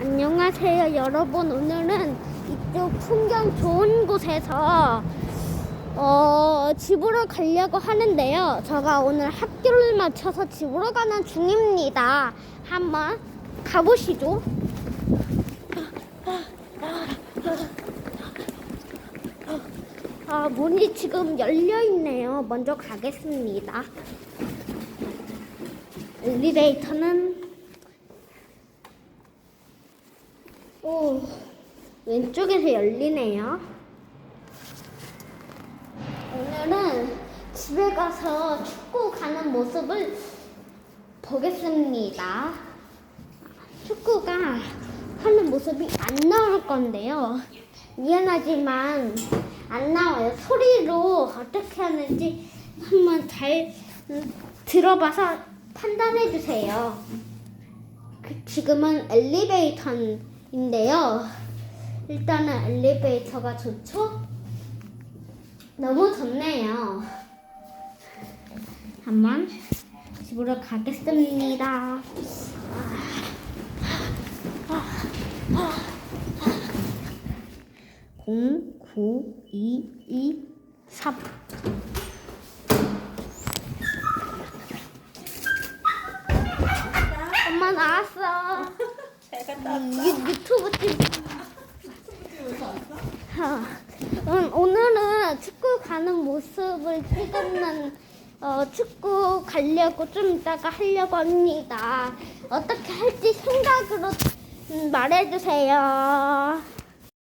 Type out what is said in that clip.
안녕하세요 여러분. 오늘은 이쪽 풍경 좋은 곳에서 어, 집으로 가려고 하는데요. 제가 오늘 학교를 마쳐서 집으로 가는 중입니다. 한번 가보시죠. 아 문이 지금 열려 있네요. 먼저 가겠습니다. 엘리베이터는 오, 왼쪽에서 열리네요. 오늘은 집에 가서 축구 가는 모습을 보겠습니다. 축구가 하는 모습이 안 나올 건데요. 미안하지만 안 나와요. 소리로 어떻게 하는지 한번 잘 음, 들어봐서 판단해 주세요. 그 지금은 엘리베이터 인데요. 일단은 엘리베이터가 좋죠? 너무 좋네요. 한번 집으로 가겠습니다. 0, 9, 2, 2, 3. 엄마 나왔어. 잘 갔다 유, 유튜브 찍. 하, 음, 오늘은 축구 가는 모습을 찍는 어, 축구 가려고 좀 이따가 하려고 합니다. 어떻게 할지 생각으로 음, 말해주세요.